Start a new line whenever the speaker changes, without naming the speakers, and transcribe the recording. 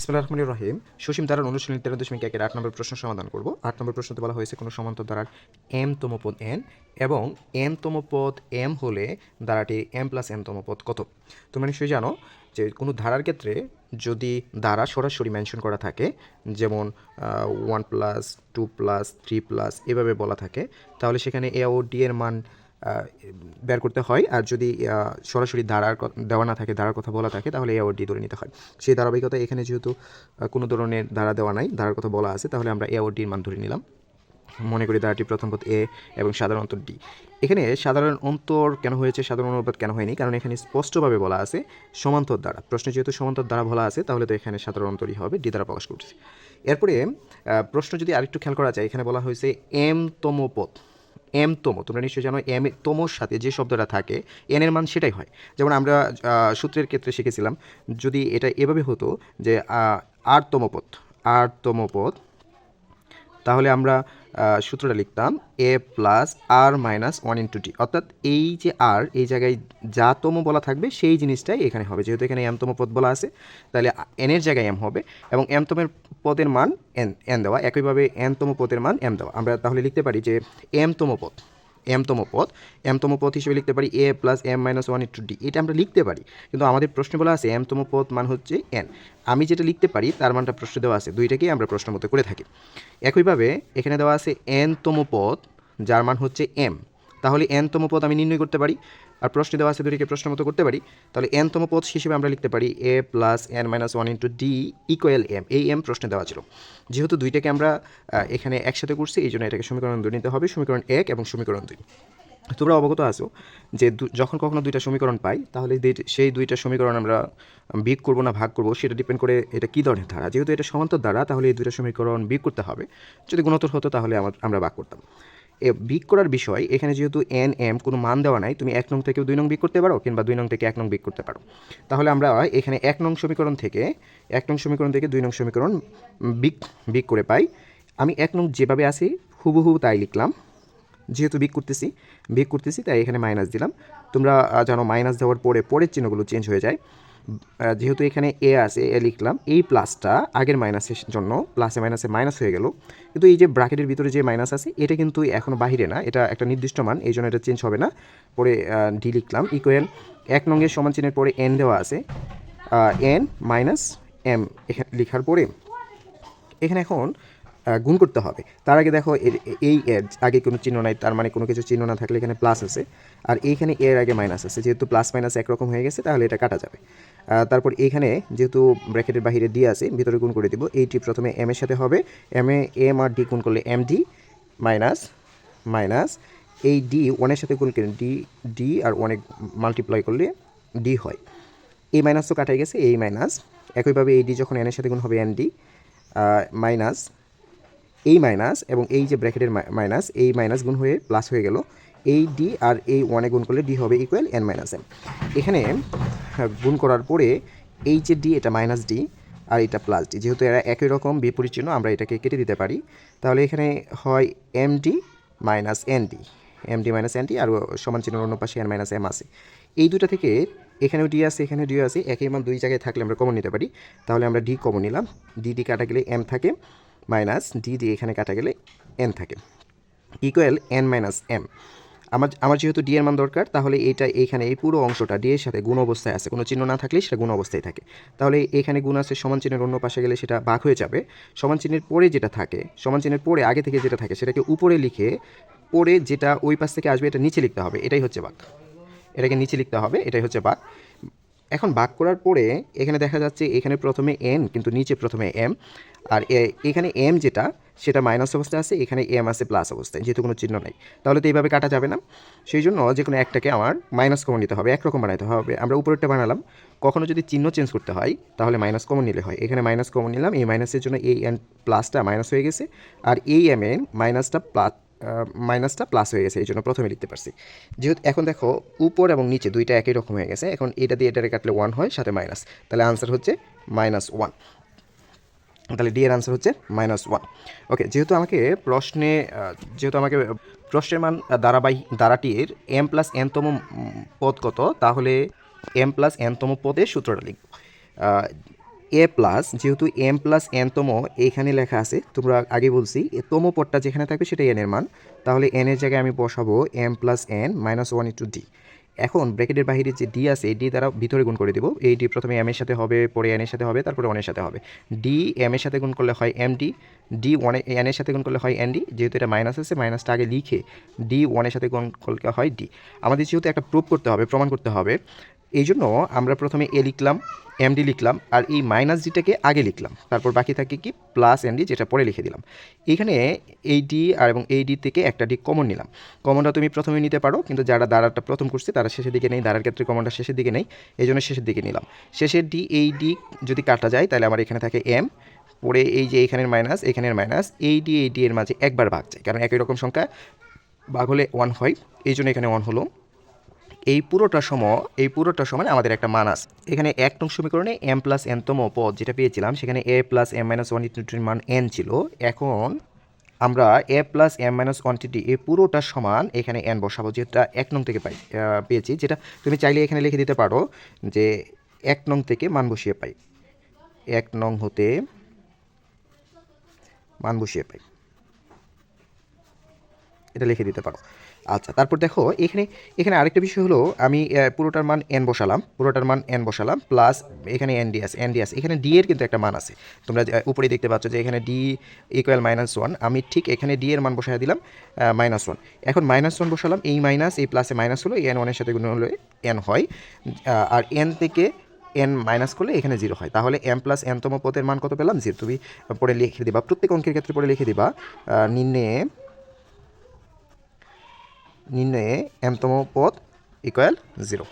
ইসমাল রহমানুর রহিম। সুসীম দ্বারার অনুশীলনী তেরো দশমিক একের আট নম্বর প্রশ্ন সমাধান করব। আট নম্বর প্রশ্নতে বলা হয়েছে কোনো সমান্তর দ্বারার এম তম পদ এন এবং এম তম পদ এম হলে দ্বারাটি এম প্লাস এম তম পদ কত? তোমরা নিশ্চয়ই জানো যে কোনো ধারার ক্ষেত্রে যদি দ্বারা সরাসরি মেনশন করা থাকে, যেমন one plus two plus three plus এভাবে বলা থাকে, তাহলে সেখানে এ ও ডি এর মান বের করতে হয়। আর যদি সরাসরি ধারার দেওয়া না থাকে, ধারার কথা বলা থাকে, তাহলে এ ও ডি ধরে নিতে হয়। সেই ধারাবাহিকতা এখানে যেহেতু কোনো ধরনের ধারা দেওয়া নাই, ধারার কথা বলা আছে, তাহলে আমরা ও মান ধরে নিলাম। মনে করি ধারাটি প্রথম পথ এ এবং সাধারণ অন্তর ডি এখানে সাধারণ অন্তর কেন হয়েছে, সাধারণ অনুপাত কেন হয়নি? কারণ এখানে স্পষ্টভাবে বলা আছে সমান্তর দ্বারা। প্রশ্নে যেহেতু সমান্তর দ্বারা বলা আছে, তাহলে তো এখানে সাধারণ অন্তরই হবে ডি দ্বারা প্রকাশ করছে। এরপরে প্রশ্ন যদি আরেকটু খেয়াল করা যায়, এখানে বলা হয়েছে এম তম পদ এম তম, তোমরা নিশ্চয়ই জানো এম তোমোর সাথে যে শব্দটা থাকে, এন এর মান সেটাই হয়। যেমন আমরা সূত্রের ক্ষেত্রে শিখেছিলাম, যদি এটা এভাবে হতো যে আটতম আর আটতম পদ তাহলে আমরা সূত্রটা লিখতাম, A plus R minus one into T. অর্থাৎ এই যে আর, এই জায়গায় যা তম বলা থাকবে, সেই জিনিসটাই এখানে হবে। যেহেতু এখানে এমতম পদ বলা আছে, তাহলে এনের জায়গায় এম হবে এবং এমতমের পদের মান এন এন দেওয়া। একইভাবে এনতম পদের মান এম দেওয়া। আমরা তাহলে লিখতে পারি যে এমতম পদ এমতম পদ এমতম পদ হিসেবে লিখতে পারি A plus M minus one into D এটা আমরা লিখতে পারি। কিন্তু আমাদের প্রশ্নে বলা আছে এমতম পদ মান হচ্ছে এন আমি যেটা লিখতে পারি, তার মানটা প্রশ্ন দেওয়া আছে, দুইটাকেই আমরা প্রশ্ন মতো করে থাকি। একইভাবে এখানে দেওয়া আছে এনতম পদ, যার মান হচ্ছে এম তাহলে এনতম পদ আমি নির্ণয় করতে পারি। আর প্রশ্নে দেওয়া আছে দুটিকে প্রশ্ন মতো করতে পারি। তাহলে এনতম পদ হিসেবে আমরা লিখতে পারি A plus N minus one into D equal M এই এম প্রশ্নে দেওয়া ছিল। যেহেতু দুইটাকে আমরা এখানে একসাথে করছি, এই জন্য এটাকে সমীকরণ দুই নিতে হবে, সমীকরণ এক এবং সমীকরণ দুই। তোমরা অবগত আছো যে যখন কখনো দুইটা সমীকরণ পাই, তাহলে সেই দুইটা সমীকরণ আমরা বিয়োগ করব না ভাগ করব, সেটা ডিপেন্ড করে এটা কী ধরনের ধারা। যেহেতু এটা সমান্তর দ্বারা, তাহলে এই দুইটা সমীকরণ বিয়োগ করতে হবে। যদি গুণোত্তর হতো, তাহলে আমরা ভাগ করতাম। এ বিয়োগ করার বিষয়, এখানে যেহেতু এন, এম কোনো মান দেওয়া নাই, তুমি এক নং থেকেও দুই নং বিয়োগ করতে পারো কিংবা দুই নং থেকে এক নং বিয়োগ করতে পারো। তাহলে আমরা এখানে এক নং সমীকরণ থেকে, এক নং সমীকরণ থেকে দুই নং সমীকরণ বিক বিক করে পাই। আমি এক নং যেভাবে আসি হুবহু তাই লিখলাম। যেহেতু বিক করতেছি বিক করতেছি, তাই এখানে মাইনাস দিলাম। তোমরা জানো মাইনাস দেওয়ার পরে, পরের চিহ্নগুলো চেঞ্জ হয়ে যায়। যেহেতু এখানে এ আছে, এ লিখলাম, এই প্লাসটা আগের মাইনাসের জন্য, প্লাসে মাইনাসে মাইনাস হয়ে গেল। কিন্তু এই যে ব্র্যাকেটের ভিতরে যে মাইনাস আছে, এটা কিন্তু এখনও বাহিরে না, এটা একটা নির্দিষ্ট মান, এই জন্য এটা চেঞ্জ হবে না। পরে ডি লিখলাম ইকুয়াল এক নঙ্গের সমান চিহ্নের পরে এন দেওয়া আছে। এন মাইনাস এম এখানে, লেখার পরে, এখানে এখন গুণ করতে হবে। তার আগে দেখো এই, এর আগে কোনো চিহ্ন নাই, তার মানে কোনো কিছু চিহ্ন না থাকলে এখানে প্লাস আছে। আর এইখানে এর আগে মাইনাস আছে। যেহেতু প্লাস মাইনাস একরকম হয়ে গেছে, তাহলে এটা কাটা যাবে। তারপর এইখানে যেহেতু ব্র্যাকেটের বাইরে ডি আছে, ভিতরে গুণ করে দিব। এইটি প্রথমে এম এর সাথে হবে। এম এ এম আর ডি গুণ করলে এম ডি মাইনাস মাইনাস এই ডি ওয়ানের সাথে গুণ করে ডি ডি আর ওয়ানে মাল্টিপ্লাই করলে ডি হয়। এই মাইনাস তো কাটাই গেছে এই মাইনাস একইভাবে এই ডি যখন এনের সাথে গুণ হবে এন ডি মাইনাস এই মাইনাস এবং এই যে ব্র্যাকেটের মাইনাস এই মাইনাস গুণ হয়ে প্লাস হয়ে গেল। এই ডি আর এই ওয়ানে গুণ করলে ডি হবে ইকুয়াল এন মাইনাস এম এখানে গুণ করার পরে এই যে ডি এটা মাইনাস ডি আর এটা প্লাস ডি যেহেতু এরা একই রকম বিপরীত চিহ্ন আমরা এটাকে কেটে দিতে পারি। তাহলে এখানে হয় M D minus N D M D minus N D আর সমান চিহ্ন অন্য পাশে এন মাইনাস এম আছে। এই দুটো থেকে এখানেও ডি আছে এখানে ডি আছে, একই মান দুই জায়গায় থাকলে আমরা কমন নিতে পারি। তাহলে আমরা ডি কমন নিলাম। ডি ডি কাটা গেলে এম থাকে। মাইনাস ডি দিয়ে এখানে কাটা গেলে এন থাকে। ইকুয়াল এন মাইনাস এম আমার আমার যেহেতু ডি এর মান দরকার, তাহলে এইটা এইখানে এই পুরো অংশটা ডি এর সাথে গুণ অবস্থায় আছে। কোনো চিহ্ন না থাকলে সেটা গুণ অবস্থায় থাকে। তাহলে এখানে গুণ আছে, সমান চিহ্নের অন্য পাশে গেলে সেটা ভাগ হয়ে যাবে। সমান চিহ্নের পরে যেটা থাকে, সমান চিহ্নের পরে, আগে থেকে যেটা থাকে, সেটাকে উপরে লিখে পরে যেটা ওই পাশ থেকে আসবে, এটা নিচে লিখতে হবে। এটাই হচ্ছে বাক। এটাকে নিচে লিখতে হবে, এটাই হচ্ছে বাক। এখন ভাগ করার পরে এখানে দেখা যাচ্ছে এখানে প্রথমে এন কিন্তু নিচে প্রথমে এম আর এখানে এম যেটা, সেটা মাইনাস অবস্থায় আছে, এখানে এম আছে প্লাস অবস্থায়, যেহেতু কোনো চিহ্ন নাই। তাহলে তো এইভাবে কাটা যাবে না। সেই জন্য যে কোনো একটাকে আমার মাইনাস কমন নিতে হবে, একরকম বানাইতে হবে। আমরা উপরেরটা বানালাম। কখনও যদি চিহ্ন চেঞ্জ করতে হয়, তাহলে মাইনাস কমন নিলে হয়। এখানে মাইনাস কমন নিলাম, এই মাইনাসের জন্য এই এন প্লাসটা মাইনাস হয়ে গেছে, আর এই এম এন মাইনাসটা প্লাস মাইনাসটা প্লাস হয়ে গেছে এই জন্য প্রথমে লিখতে পারছি। যেহেতু এখন দেখো, উপর এবং নিচে দুইটা একই রকম হয়ে গেছে, এখন এটা দিয়ে এটারে কাটলে ওয়ান হয়, সাথে মাইনাস তাহলে আনসার হচ্ছে মাইনাস ওয়ান তাহলে ডি এর আনসার হচ্ছে মাইনাস ওয়ান ওকে যেহেতু আমাকে প্রশ্নে যেহেতু আমাকে প্রশ্নের মান ধারাবাহিক ধারাটির এম প্লাস এনতম পদ কত, তাহলে এম প্লাস এনতম পদের সূত্রটা লিখব। এ প্লাস যেহেতু এম প্লাস এনতম এইখানে লেখা আছে, তোমরা আগে বলছি তম পদটা যেখানে থাকবে সেটা এন এর মান। তাহলে এন এর জায়গায় আমি বসাবো M plus N minus one into D এখন ব্র্যাকেটের বাইরে যে ডি আছে ডি দ্বারা ভিতরে গুণ করে দিব। এই ডি প্রথমে এম এর সাথে হবে, পরে এন এর সাথে হবে, তারপরে ওয়ানের সাথে হবে। ডি এম এর সাথে গুণ করলে হয় M D D one N এর সাথে গুণ করলে হয় এন ডি যেহেতু এটা মাইনাস আছে মাইনাসটা আগে লিখে ডি ওয়ানের সাথে গুণ করলে হয় ডি আমাদের যেহেতু একটা প্রুভ করতে হবে, প্রমাণ করতে হবে এই জন্য আমরা প্রথমে এ লিখলাম। এমডি লিখলাম আর এই মাইনাস ডিটাকে আগে লিখলাম। তারপর বাকি থাকে কি? প্লাস এমডি যেটা পরে লিখে দিলাম। এখানে এই আর এবং এই ডি থেকে একটা ডি কমন নিলাম। কমনটা তুমি প্রথমে নিতে পারো, কিন্তু যারা দাঁড়াটা প্রথম করছে, তারা শেষের দিকে নেই। দাঁড়ার ক্ষেত্রে কমনটা শেষের দিকে নেই। এই জন্য শেষের দিকে নিলাম। শেষের ডি এই ডি যদি কাটা যায়, তাহলে আমার এখানে থাকে এম পরে এই যে এখানের মাইনাস এখানের মাইনাস এই ডি এই ডি এর মাঝে একবার ভাগ যায়। কারণ একই রকম সংখ্যা, ভাগ হলে ওয়ান হয়। এই জন্য এখানে ওয়ান হলো। এই পুরোটা সম, এই পুরোটা সমান আমাদের একটা মান আছে। এখানে এক নং সমীকরণে এম প্লাস এনতম পদ যেটা পেয়েছিলাম, সেখানে A plus M minus one মান এন ছিল। এখন আমরা এ প্লাস এম মাইনাস ওয়ানটিটি এই পুরোটা সমান এখানে এন বসাবো, যেটা এক নং থেকে পাই পেয়েছি। যেটা তুমি চাইলে এখানে লিখে দিতে পারো যে এক নং থেকে মান বসিয়ে পাই। এক নং হতে মান বসিয়ে পাই। এটা লিখে দিতে পারো। আচ্ছা তারপর দেখো, এখানে এখানে আরেকটা বিষয় হলো, আমি পুরোটার মান এন বসালাম, পুরোটার মান এন বসালাম প্লাস এখানে এন ডি আছে এন ডি আছে। এখানে ডি এর কিন্তু একটা মান আছে। তোমরা উপরে দেখতে পাচ্ছ যে এখানে ডি ইকুয়াল মাইনাস ওয়ান আমি ঠিক এখানে ডি এর মান বসাই দিলাম মাইনাস ওয়ান এখন মাইনাস ওয়ান বসালাম, এই মাইনাস এই প্লাসে মাইনাস হলো এন ওয়ানের সাথে গুণ হলে এন হয় আর এন থেকে এন মাইনাস করলে এখানে জিরো হয়। তাহলে এম প্লাস এনতম পদের মান কত পেলাম? জিরো তুমি পরে লিখে দিবা, প্রত্যেক অঙ্কের ক্ষেত্রে পরে লিখে দিবা নিম্নে নির্ণয়ে এমতম পদ ইকুয়াল জিরো